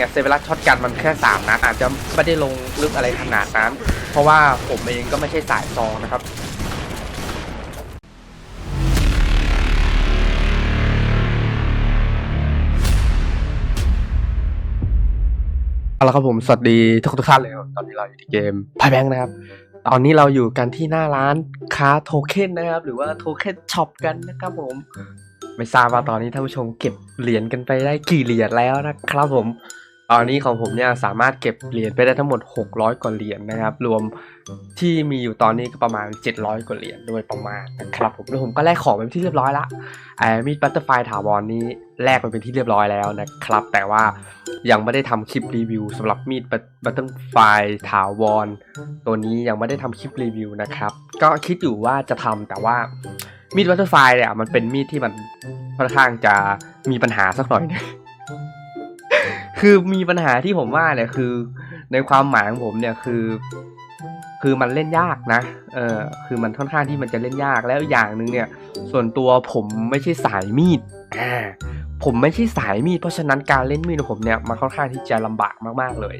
เนี่ยเซเวลัสช็อตกันมันแค่สามนัดอาจจะไม่ได้ลงลึกอะไรขนาดนั้น เพราะว่าผมเองก็ไม่ใช่สายซองนะครับเอาละครับผม สวัสดีทุกทุกท่านเลยครับตอนนี้เราอยู่ที่เกมพายแบงค์นะครับ ตอนนี้เราอยู่กันที่หน้าร้านค้าโทเค็นนะครับ หรือว่าโทเค็นช็อปกันนะครับผม ไม่ทราบว่าตอนนี้ท่านผู้ชมเก็บเหรียญกันไปได้กี่เหรียญแล้วนะครับผม ตอนนี้ของผมเนี่ยสามารถเก็บเหรียญไปได้ทั้งหมด 600 กว่าเหรียญนะครับ รวมที่มีอยู่ตอนนี้ก็ประมาณ 700 กว่าเหรียญโดยประมาณนะครับผมแล้วผมก็แลกของไปเป็นที่เรียบร้อยละไอ้มีดบัตเตอร์ไฟถาวรนี้แลกไปเป็นที่เรียบร้อยแล้วนะครับ แต่ว่ายังไม่ได้ทำคลิปรีวิวสำหรับมีดบัตเตอร์ไฟถาวรตัวนี้ยังไม่ได้ทำคลิปรีวิวนะครับ ก็คิดอยู่ว่าจะทำแต่ว่ามีดบัตเตอร์ไฟเนี่ยมันเป็นมีดที่มันค่อนข้างจะมีปัญหาสักหน่อยนึง คือมีปัญหาที่ผมว่าเนี่ยคือ ในความหมายของผมเนี่ยคือ คือมันเล่นยากนะเออคือมันค่อนข้างที่มันจะเล่นยากแล้วอย่างหนึ่งเนี่ย ส่วนตัวผมไม่ใช่สายมีดอ่าผมไม่ใช่สายมีดเพราะฉะนั้นการเล่นมีดของผมเนี่ยมันค่อนข้างที่จะลำบากมากๆเลย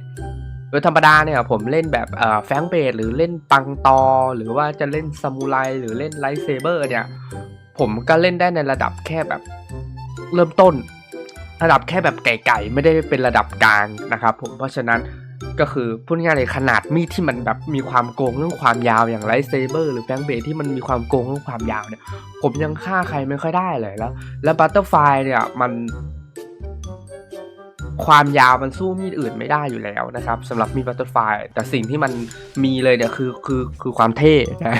โดยธรรมดาเนี่ยผมเล่นแบบแฟงเบดหรือเล่นปังตอ หรือว่าจะเล่นซามูไรหรือเล่นไลท์เซเบอร์เนี่ย ผมก็เล่นได้ในระดับแค่แบบเริ่มต้น ระดับแค่แบบไก่ๆไม่ได้เป็นระดับกลางนะครับผมเพราะฉะนั้นก็คือพูดง่ายๆเลยขนาดมีดที่มันแบบมีความโกงเรื่องความยาวอย่างไลท์เซเบอร์หรือแฟงเบที่มันมีความโกงเรื่องความยาวเนี่ย ผมยังฆ่าใครไม่ค่อยได้เลยแล้ว แล้วบัตเตอร์ไฟเนี่ยมันความยาวมันสู้มีดอื่นไม่ได้อยู่แล้วนะครับสำหรับมีดบัตเตอร์ไฟแต่สิ่งที่มันมีเลยเนี่ยคือคือคือความเท่นะ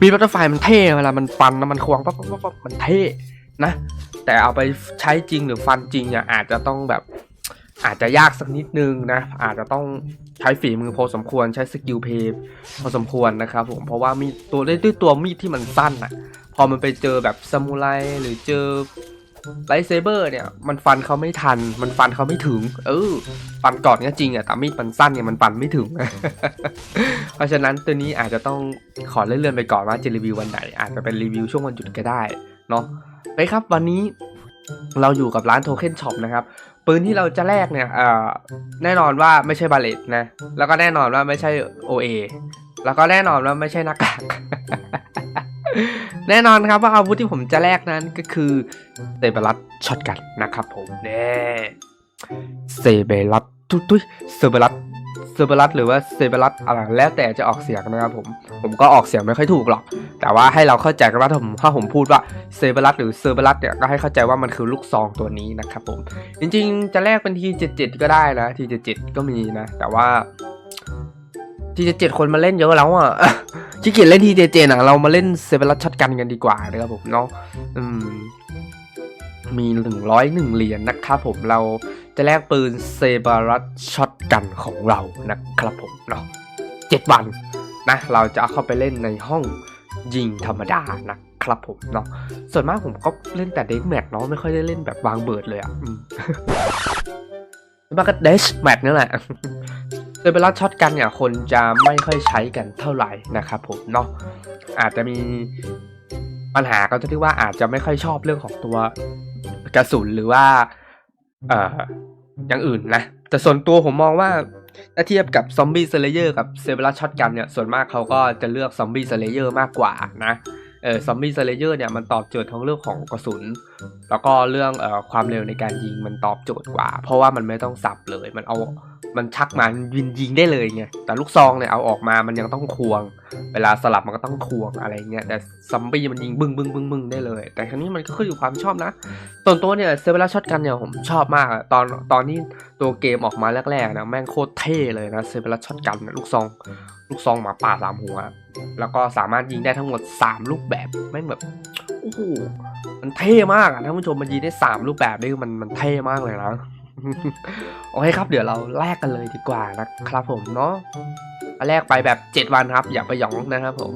มีดบัตเตอร์ไฟมันเท่เวลามันฟันแล้วมันควงปั๊บปั๊บปั๊บปั๊บมันเท่ นะ แต่เอาไปใช้จริงหรือฟันจริงเนี่ยอาจจะต้องแบบอาจจะยากสักนิดนึงนะ อาจจะต้องใช้ฝีมือพอสมควรใช้สกิลเพย์พอสมควรนะครับผมเพราะว่ามีตัวด้วยตัวมีดที่มันสั้นอะพอมันไปเจอแบบซามูไรหรือเจอไลท์เซเบอร์เนี่ยมันฟันเขาไม่ทัน มันฟันเขาไม่ถึง เออ ฟันก่อนก็จริงอะแต่มีดมันสั้นเนี่ยมันฟันไม่ถึง เพราะฉะนั้นตัวนี้อาจจะต้องขอเลื่อนๆไปก่อนว่าจะรีวิววันไหน อาจจะเป็นรีวิวช่วงวันหยุดก็ได้เนาะ ไปครับวันนี้เราอยู่กับร้านโทเค็นช็อปนะครับ ปืนที่เราจะแลกเนี่ยแน่นอนว่าไม่ใช่บาเลตนะ แล้วก็แน่นอนว่าไม่ใช่ OA แล้วก็แน่นอนว่าไม่ใช่หน้ากากแน่นอนครับว่าอาวุธที่ผมจะแลกนั้นก็คือเซเบรัสช็อตกันนะครับผมแน่เซเบรัสทุยทุยเซเบรัส เซเบรัสหรือว่าเซเบรัสอะไรแล้วแต่จะออกเสียงนะครับผม ผมก็ออกเสียงไม่ค่อยถูกหรอก แต่ว่าให้เราเข้าใจกันว่าถ้าผมถ้าผมพูดว่าเซเบรัสหรือเซเบรัสเนี่ยก็ให้เข้าใจว่ามันคือลูกซองตัวนี้นะครับผม จริงๆ จะแลกเป็นที77ก็ได้นะที77ก็มีนะ แต่ว่าที77คนมาเล่นเยอะแล้วอะขี้เกียจเล่นทีเจเจนะเรามาเล่นเซเบรัสช็อตกันกันดีกว่านะครับผมเนาะอืมมีหนึ่งร้อยหนึ่งเหรียญนะครับผมเรา จะแลกปืนเซเบรัสช็อตกันของเรานะครับผมเนาะเจ็ดวันนะเราจะเข้าไปเล่นในห้องยิงธรรมดานะครับผมเนาะส่วนมากผมก็เล่นแต่เด็กแมทเนาะไม่ค่อยได้เล่นแบบวางเบิร์ดเลยอะมแล้วก็เดชแมทนี่แหละเซเบรัสช็อตกันเนี่ยคนจะไม่ค่อยใช้กันเท่าไหร่นะครับผมเนาะอาจจะมีปัญหาก็ที่ว่าอาจจะไม่ค่อยชอบเรื่องของตัวกระสุนหรือว่า อ่ออย่างอื่นนะ แต่ส่วนตัวผมมองว่าถ้าเทียบกับซอมบี้เซเลเยอร์กับเซเบรัสช็อตกันเนี่ยส่วนมากเขาก็จะเลือกซอมบี้เซเลเยอร์มากกว่านะ เออซอมบี้เซเลเยอร์เนี่ยมันตอบโจทย์ทั้งเรื่องของกระสุน แล้วก็เรื่องเอ่อความเร็วในการยิงมันตอบโจทย์กว่า เพราะว่ามันไม่ต้องสับเลย มันเอามันชักมายิงยิงได้เลยไงแต่ลูกซองเนี่ยเอาออกมามันยังต้องควง เวลาสลับมันก็ต้องควงอะไรเงี้ยแต่ซอมบี้มันยิงบึ้งบึ้งบึ้งบึ้งได้เลย แต่ครั้นี้มันก็ขึ้นอยู่ความชอบนะส่วนตัวเนี่ยเซเวลาช็อตกันเนี่ยผมชอบมากอะตอนตอนที่ตัวเกมออกมาแรกๆนะแม่งโคตรเท่เลยนะเซเวลาช็อตกันลูกซอง ลูกซองหมาป่าสามหัว แล้วก็สามารถยิงได้ทั้งหมด3รูปแบบแม่แบบโอ้โหมันเท่มากอะท่านผู้ชมมันยิงได้ 3 รูปแบบนี่มันมันเท่มากเลยนะโอเคครับ เดี๋ยวเราแลกกันเลยดีกว่านะครับผมเนาะแลกไปแบบ 7 วันครับ อย่าไปหยองนะครับผม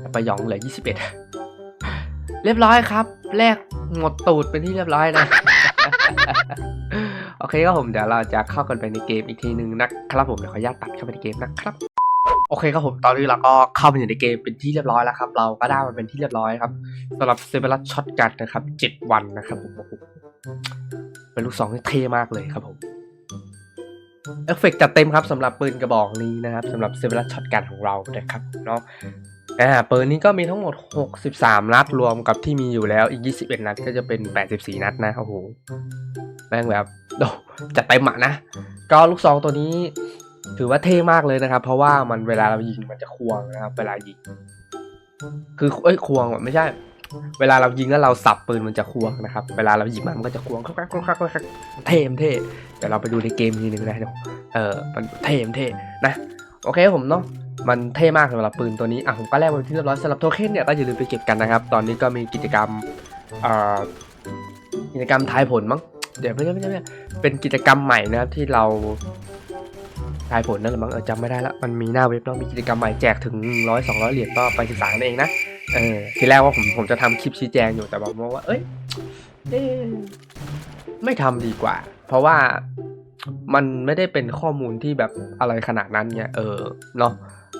อย่าไปหยองเหลือ21 เรียบร้อยครับ แลกหมดตูดเป็นที่เรียบร้อยนะโอเคครับผมเดี๋ยวเราจะเข้ากันไปในเกมอีกทีนึงนะครับผมเดี๋ยวขออนุญาตตัดเข้าไปในเกมนะครับ โอเคครับผมตอนนี้เราก็เข้าไปอยู่ในเกมเป็นที่เรียบร้อยแล้วครับ เราก็ได้มาเป็นที่เรียบร้อยครับสำหรับเซเบรัสช็อตกันนะครับเจ็ดวันนะครับผมโอ้โหเป็นลูกซองที่เท่มากเลยครับผมเอฟเฟกต์จัดเต็มครับสำหรับปืนกระบอกนี้นะครับสำหรับเซเวลัสช็อตกันของเรานะครับเนาะอ่าปืนนี้ก็มีทั้งหมด 63 นัดรวมกับที่มีอยู่แล้วอีก 21 นัดก็จะเป็น 84 นัดนะโอ้โหแม่งแบบโดจัดเต็มอะนะ ก็ลูกซองตัวนี้ ถือว่าเท่มากเลยนะครับ เพราะว่ามันเวลาเรายิงมันจะควงนะครับ เวลายิง คือเอ้ยควงอะไม่ใช่ เวลาเรายิงแล้วเราสับปืนมันจะควงนะครับ เวลาเราหยิบมันมันก็จะควงคลักคลักคลักคลักคลักเท่มเท่เดี๋ยวเราไปดูในเกมทีนึงนะเดี๋ยวเออมันเท่มเท่นะโอเคผมเนาะมันเท่มากสำหรับปืนตัวนี้อะผมก็แลกมาเป็นที่เรียบร้อยสำหรับโทเค็นเนี่ยก็อย่าลืมไปเก็บกันนะครับ ตอนนี้ก็มีกิจกรรมเอ่อกิจกรรมทายผลมั้งเดี๋ยวไม่ใช่ไม่ใช่ไม่ใช่เป็นกิจกรรมใหม่นะครับที่เรา ทายผลนั่นแหละมั้งเออจำไม่ได้ละมันมีหน้าเว็บเนาะมีกิจกรรมใหม่แจกถึงร้อยสองร้อยเหรียญก็ไปศึกษากันเองนะเออทีแรกว่าผมผมจะทำคลิปชี้แจงอยู่แต่บอกว่า เอ้ยเอ๊ะไม่ทำดีกว่า เพราะว่ามันไม่ได้เป็นข้อมูลที่แบบอะไรขนาดนั้นเนี่ยเออเนาะ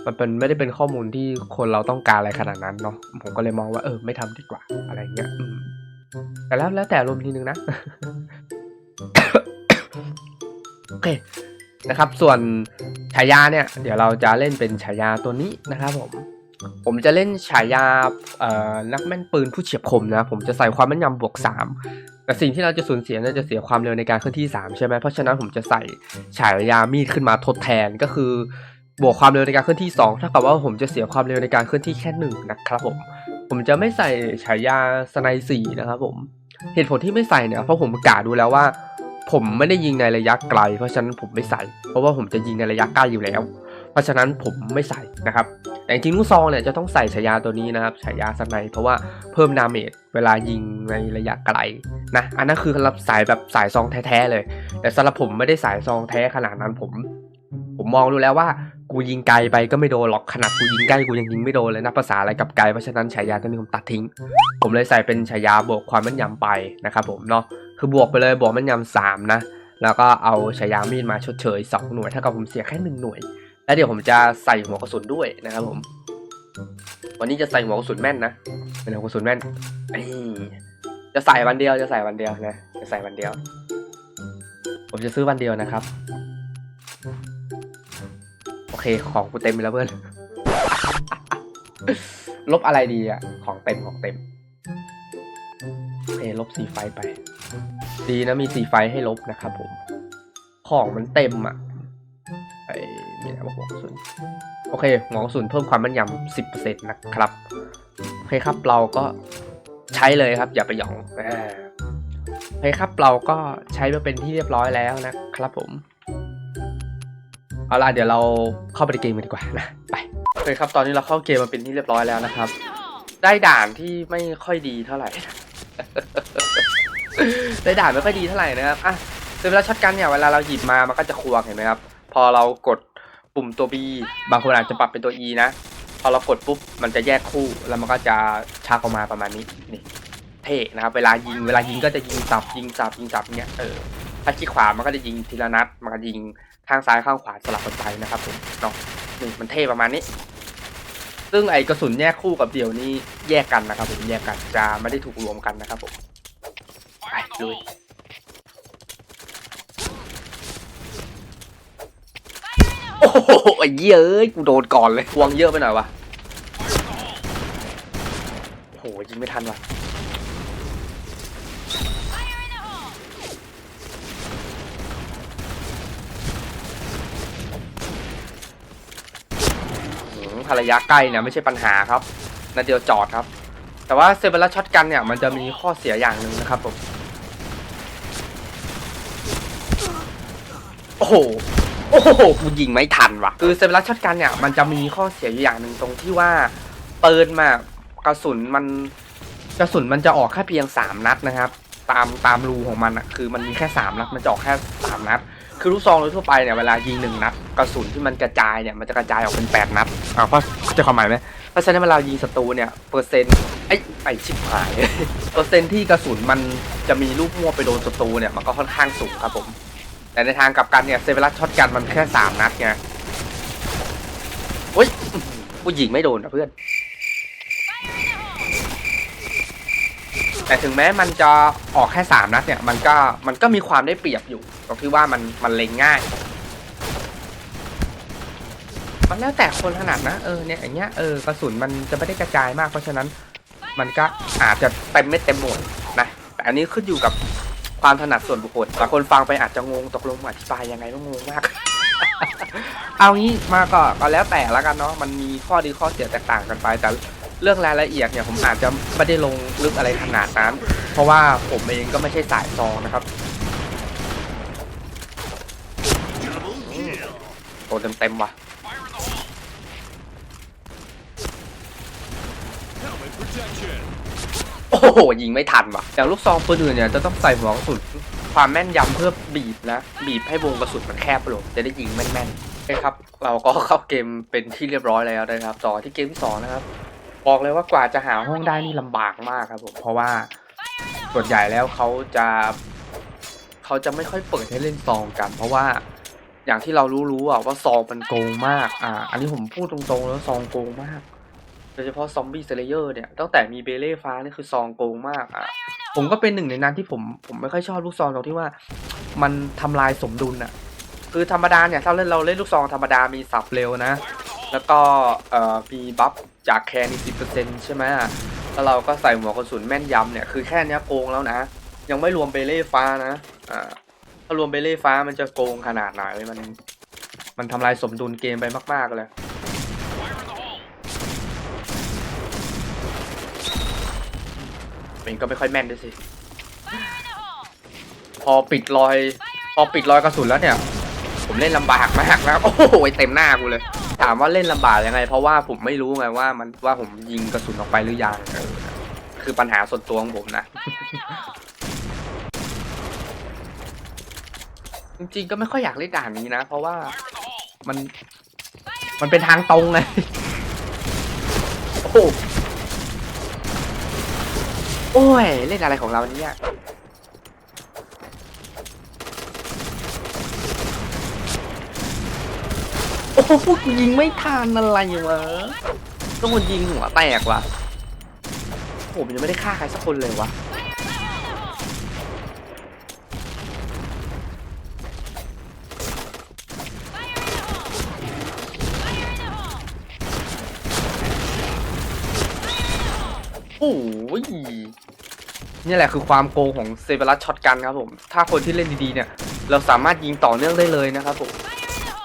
มันเป็นไม่ได้เป็นข้อมูลที่คนเราต้องการอะไรขนาดนั้นเนาะผมก็เลยมองว่าเออ ไม่ทำดีกว่าอะไรเงี้ยอืมแต่แล้วแล้วแต่รวมทีนึงนะโอเค นะครับ ส่วนฉายาเนี่ย เดี๋ยวเราจะเล่นเป็นฉายาตัวนี้นะครับผม ผมจะเล่นฉายานักแม่นปืนผู้เฉียบคมนะ ผมจะใส่ความแม่นยำบวก 3 แต่สิ่งที่เราจะสูญเสียน่าจะเสียความเร็วในการเคลื่อนที่ 3 ใช่ไหมเพราะฉะนั้นผมจะใส่ฉายามีดขึ้นมาทดแทนก็คือบวกความเร็วในการเคลื่อนที่2เท่ากับว่าผมจะเสียความเร็วในการเคลื่อนที่แค่หนึ่งนะครับผม ผมจะไม่ใส่ฉายาสไนสี่นะครับผม เหตุผลที่ไม่ใส่เนี่ยเพราะผมกะดูแล้วว่า ผมไม่ได้ยิงในระยะไกล เพราะฉะนั้นผมไม่ใส่ เพราะว่าผมจะยิงในระยะใกล้อยู่แล้ว เพราะฉะนั้นผมไม่ใส่นะครับ แต่จริงๆลูกซองเนี่ยจะต้องใส่ฉายาตัวนี้นะครับฉายาสไนเพราะว่าเพิ่มดาเมจเวลายิงในระยะไกลนะอันนั้นคือสำหรับสายแบบสายซองแท้ๆเลย แต่สำหรับผมไม่ได้สายซองแท้ขนาดนั้นผม ผมมองดูแล้วว่ากูยิงไกลไปก็ไม่โดนหรอกขนาดกูยิงใกล้กูยังยิงไม่โดนเลยนะภาษาอะไรกับไกลเพราะฉะนั้นฉายาตัวนี้ผมตัดทิ้ง ผมเลยใส่เป็นฉายาบวกความแม่นยำไปนะครับผมเนาะ คือบวกไปเลยบวกแม่นยำสามนะ แล้วก็เอาฉายามีดมาชดเชยสองหน่วย เท่ากับผมเสียแค่หนึ่งหน่วย แล้วเดี๋ยวผมจะใส่หัวกระสุนด้วยนะครับผม วันนี้จะใส่หัวกระสุนแม่นนะเป็นหัวกระสุนแม่นจะใส่วันเดียวจะใส่วันเดียวนะ จะใส่วันเดียว ผมจะซื้อวันเดียวนะครับ โอเคของกูเต็มไปแล้วเพื่อน ลบอะไรดีอะของเต็มของเต็มโอเคลบสีไฟไป ดีนะมีสีไฟให้ลบนะครับผม ของมันเต็มอะไอ้มีอะไรบ้างหัวกระสุนโอเคหัวกระสุนเพิ่มความแม่นยำสิบเปอร์เซ็นต์นะครับ โอเคครับเราก็ใช้เลยครับ อย่าไปหยองโอเคครับเราก็ใช้มาเป็นที่เรียบร้อยแล้วนะครับผม เอาล่ะเดี๋ยวเราเข้าไปในเกมกันดีกว่านะไปโอเคครับ ตอนนี้เราเข้าเกมมาเป็นที่เรียบร้อยแล้วนะครับ ได้ด่านที่ไม่ค่อยดีเท่าไหร่ ได้ด่านไม่ค่อยดีเท่าไหร่นะครับอะคือเวลาช็อตกันเนี่ยเวลาเราหยิบมามันก็จะควงเห็นไหมครับ พอเรากดปุ่มตัว B บางคนอาจจะปรับเป็นตัว E นะ พอเรากดปุ๊บมันจะแยกคู่แล้วมันก็จะชักออกมาประมาณนี้นี่เท่นะครับ เวลายิงเวลายิงก็จะยิงสับยิงสับยิงสับเนี้ยเออถ้าคลิกขวามันก็จะยิงทีละนัดมันก็ยิงข้างซ้ายข้างขวาสลับกันไปนะครับผมเนาะนี่มันเท่ประมาณนี้ซึ่งไอกระสุนแยกคู่กับเดี่ยวนี้แยกกันนะครับผมแยกกันจะไม่ได้ถูกรวมกันนะครับผม ลุยโอ้โหไอ้เหี้ยเอ้ยกูโดนก่อนเลยควงเยอะไปหน่อยวะโอ้โหยิงไม่ทันว่ะหืมภรรยาใกล้เนี่ยไม่ใช่ปัญหาครับนาเดียวจอดครับ แต่ว่าเซเบลัสช็อตกันเนี่ยมันจะมีข้อเสียอย่างหนึ่งนะครับผม โอ้โห โอ้โห กูยิงไม่ทันว่ะ คือเซเบลัสช็อตกันเนี่ย มันจะมีข้อเสียอยู่อย่างหนึ่งตรงที่ว่าปืนมากระสุนมันกระสุนมันจะออกแค่เพียงสามนัดนะครับ ตามตามรูของมันอะคือมันมีแค่สามนัด มันจะออกแค่สามนัด คือลูกซองโดยทั่วไปเนี่ยเวลายิงหนึ่งนัดกระสุนที่มันกระจายเนี่ยมันจะกระจายออกเป็นแปดนัดอ่าเพราะเข้าใจความหมายไหมเพราะฉะนั้นเวลายิงศัตรูเนี่ยเปอร์เซ็นต์ไอ้ไอ้ชิบหาย เปอร์เซ็นต์ที่กระสุนมันจะมีลูกมั่วไปโดนศัตรูเนี่ยมันก็ค่อนข้างสูงครับผม แต่ในทางกลับกันเนี่ยเซเวลัสช็อตกันมันแค่สามนัดไงโอ้ยอื้อหือผู้หญิงไม่โดนนะเพื่อน แต่ถึงแม้มันจะออกแค่สามนัดเนี่ย มันก็มันก็มีความได้เปรียบอยู่ตรงที่ว่ามันมันเล็งง่าย มันแล้วแต่คนถนัดนะเออเนี่ยอย่างเงี้ยเออกระสุนมันจะไม่ได้กระจายมากเพราะฉะนั้น มันก็อาจจะเต็มไม่เต็มหมดนะแต่อันนี้ขึ้นอยู่กับ ความถนัดส่วนบุคคลบางคนฟังไปอาจจะงงตกลงอธิบายยังไงก็งงมาก เอางี้มาก็ก็แล้วแต่ละกันเนาะมันมีข้อดีข้อเสียแตกต่างกันไป แต่เรื่องรายละเอียดเนี่ยผมอาจจะไม่ได้ลงลึกอะไรขนาดนั้น เพราะว่าผมเองก็ไม่ใช่สายซองนะครับโดนเต็มๆว่ะ โอ้โหยิงไม่ทันว่ะอย่างลูกซองปืนอื่นเนี่ยจะต้องใส่หัวกระสุนความแม่นยำเพื่อบีบนะบีบให้วงกระสุนมันแคบลงจะได้ยิงแม่นๆนะครับ เราก็เข้าเกมเป็นที่เรียบร้อยแล้วนะครับต่อที่เกมที่สองนะครับบอกเลยว่ากว่าจะหาห้องได้นี่ลำบากมากครับผมเพราะว่าส่วนใหญ่แล้วเขาจะเขาจะไม่ค่อยเปิดให้เล่นซองกัน เพราะว่าอย่างที่เรารู้ๆอะว่าซองมันโกงมากอ่าอันนี้ผมพูดตรงๆแล้วซองโกงมากโด ยเฉพาะซอมบี้เซเลเยอร์เนี่ยตั้งแต่มีเบเล่ฟ้านี่คือซองโกงมากอะผมก็เป็นหนึ่งในนั้นที่ผมผมไม่ค่อยชอบลูกซองตรงที่ว่า มันทำลายสมดุลอะคือธรรมดาเนี่ยถ้าเล่นเราเล่นลูกซองธรรมดามีสับเร็วนะ แล้วก็เอ่อมีบัฟจากแคร์นี่สิบเปอร์เซ็นต์ใช่ไหมแล้วเราก็ใส่หัวกระสุนแม่นยำเนี่ยคือแค่นี้โกงแล้วนะ ยังไม่รวมเบเล่ฟ้านะอ่าถ้ารวมเบเล่ฟ้ามันจะโกงขนาดไหนมัน มันทำลายสมดุลเกมไปมาก ๆ เลย เป็นก็ไม่ค่อยแม่นด้วยสิ พอปิดรอย พอปิดรอยกระสุนแล้วเนี่ย ผมเล่นลำบากมากแล้วโอ้โหเต็มหน้ากูเลย ถามว่าเล่นลำบากยังไง เพราะว่าผมไม่รู้ไงว่ามันว่าผมยิงกระสุนออกไปหรือยังคือปัญหาส่วนตัวของผมนะ จริงๆก็ไม่ค่อยอยากเล่นด่านนี้นะ เพราะว่ามัน มันเป็นทางตรงไงโอ้โห อ้ย เล่นอะไรของเราเนี่ยโอ้โหยิงไม่ทันอะไรวะต้องคนยิงหัวแตกว่ะผมยังไม่ได้ฆ่าใครสักคนเลยวะโอ้ย นี่แหละคือความโกงของเซเบรัสช็อตกันครับผม ถ้าคนที่เล่นดีๆเนี่ย เราสามารถยิงต่อเนื่องได้เลยนะครับผม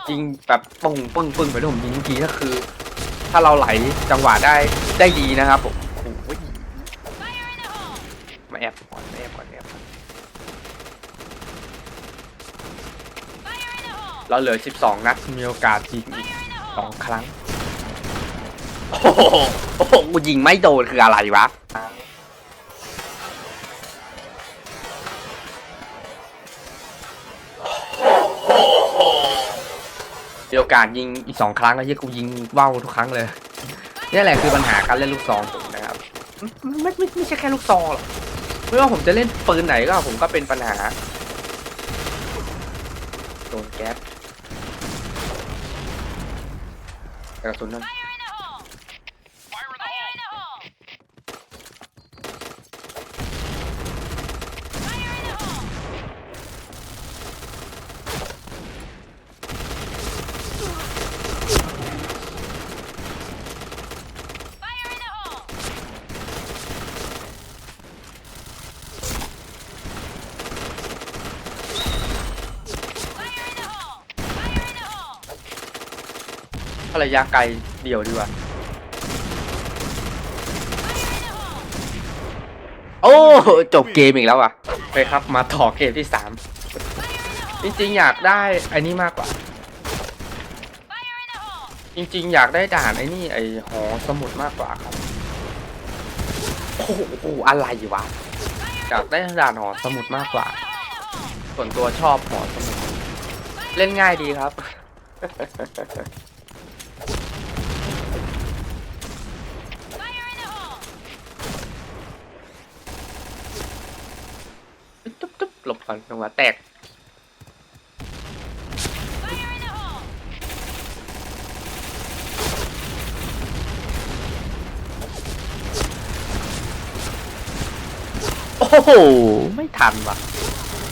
ยิงแบบปึ้งปึ้งปึ้งไปที่ผมยิงเมื่อกี้ก็คือ ถ้าเราไหลจังหวะได้ได้ดีนะครับผมโอ้ยมาแอบก่อนมาแอบก่อนมาแอบก่อนเราเหลือ 12 นัดมีโอกาสยิงอีก2ครั้ง โอ้โห โอ้โหยิงไม่โดนคืออะไรวะ กาสยิงอีกสองครั้งแล้วที่กูยิงว่าวทุกครั้งเลยนี่แหละคือปัญหาการเล่นลูกซองผมนะครับไม่ไม่ไม่ใช่แค่ลูกซองหรอกไม่ว่าผมจะเล่นปืนไหนก็ผมก็เป็นปัญหาโดนแก๊สกระสุนนั่นาระยะไกลเดี่ยวดีกว่า โอ้ จบเกมอีกแล้วอะ ไปครับมาต่อเกมที่สามจริงๆ อยากได้ไอ้นี่มากกว่า จริงๆ อยากได้ด่านไอ้นี่ไอ้หอสมุดมากกว่าครับ โอ้โหอะไรวะ อยากได้ด่านหอสมุดมากกว่า ส่วนตัวชอบหอสมุด เล่นง่ายดีครับ จุ๊บหลบก่อนจังหวะแตกโอ้โห ไม่ทันว่ะ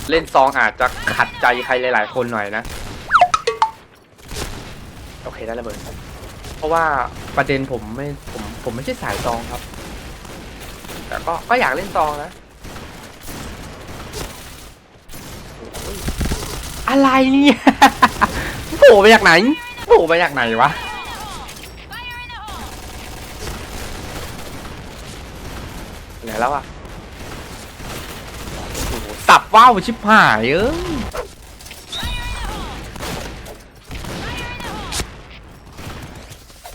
เล่นซองอาจจะขัดใจใครหลาย ๆ คนหน่อยนะ โอเคได้ระเบิดเพราะว่าประเด็นผมไม่ผมผมไม่ใช่สายซองครับ แต่ก็ก็อยากเล่นซองนะโอ้ย อะไรเนี่ยโผล่มาจากไหนโผล่มาจากไหนวะไหนแล้วอะโอ้โหสับว่าวชิบหายเอ้ย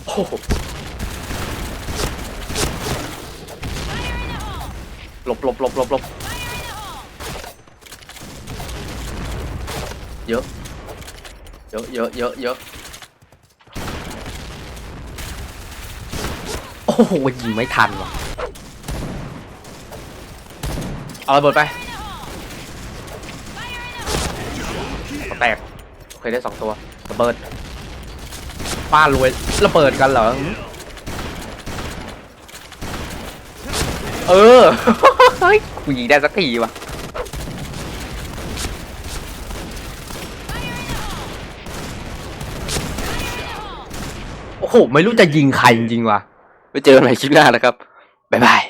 โอ้โหหลบหลบหลบหลบหลบ เยอะ เยอะเยอะเยอะเยอะโอ้โหยิงไม่ทันว่ะ เอาระเบิดไปแตกเคยได้สองตัวระเบิด ป้ารวยระเบิดกันเหรอ เออ เฮ้ยกูยิงได้สักทีว่ะ โอ้โหไม่รู้จะยิงใครจริงๆว่ะไปเจอกันใหม่คลิปหน้านะครับ บ๊ายบาย